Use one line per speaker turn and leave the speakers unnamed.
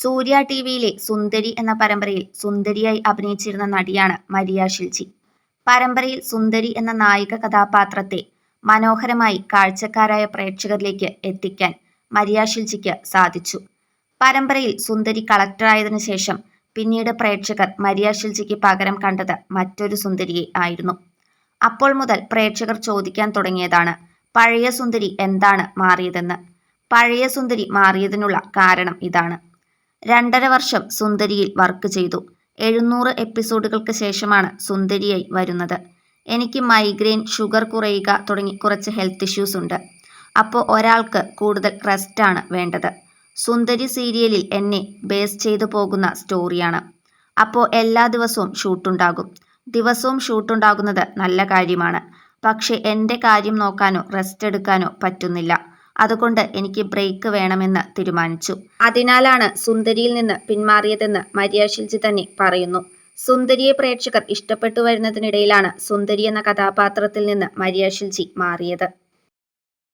സൂര്യ T വിയിലെ സുന്ദരി എന്ന പരമ്പരയിൽ സുന്ദരിയായി അഭിനയിച്ചിരുന്ന നടിയാണ് മരിയ ഷിൽജി. പരമ്പരയിൽ സുന്ദരി എന്ന നായിക കഥാപാത്രത്തെ മനോഹരമായി കാഴ്ചക്കാരായ പ്രേക്ഷകരിലേക്ക് എത്തിക്കാൻ മരിയ ഷിൽജിക്ക് സാധിച്ചു. പരമ്പരയിൽ സുന്ദരി കളക്ടറായതിനു ശേഷം പിന്നീട് പ്രേക്ഷകർ മരിയ ഷിൽജിക്ക് പകരം കണ്ടത് മറ്റൊരു സുന്ദരിയെ ആയിരുന്നു. അപ്പോൾ മുതൽ പ്രേക്ഷകർ ചോദിക്കാൻ തുടങ്ങിയതാണ് പഴയ സുന്ദരി എന്താണ് മാറിയതെന്ന്? പഴയ സുന്ദരി മാറിയതിനുള്ള കാരണം ഇതാണ്. രണ്ടര വർഷം സുന്ദരിയിൽ വർക്ക് ചെയ്തു. എഴുന്നൂറ് എപ്പിസോഡുകൾക്ക് ശേഷമാണ് സുന്ദരിയായി വരുന്നത്. എനിക്ക് മൈഗ്രെയിൻ ഷുഗർ കുറയുക തുടങ്ങി കുറച്ച് ഹെൽത്ത് ഇഷ്യൂസ് ഉണ്ട്. അപ്പോൾ ഒരാൾക്ക് കൂടുതൽ റെസ്റ്റാണ് വേണ്ടത്. സുന്ദരി സീരിയലിൽ എന്നെ ബേസ് ചെയ്തു പോകുന്ന സ്റ്റോറിയാണ്. അപ്പോൾ എല്ലാ ദിവസവും ഷൂട്ടുണ്ടാകും. ദിവസവും ഷൂട്ടുണ്ടാകുന്നത് നല്ല കാര്യമാണ്. പക്ഷേ എന്റെ കാര്യം നോക്കാനോ റെസ്റ്റ് എടുക്കാനോ പറ്റുന്നില്ല. അതുകൊണ്ട് എനിക്ക് ബ്രേക്ക് വേണമെന്ന് തീരുമാനിച്ചു. അതിനാലാണ് സുന്ദരിയിൽ നിന്ന് പിന്മാറിയതെന്ന് മരിയ ഷിൽജി തന്നെ പറയുന്നു. സുന്ദരിയെ പ്രേക്ഷകർ ഇഷ്ടപ്പെട്ടു വരുന്നതിനിടയിലാണ് സുന്ദരി എന്ന കഥാപാത്രത്തിൽ നിന്ന് മരിയ ഷിൽജി മാറിയത്.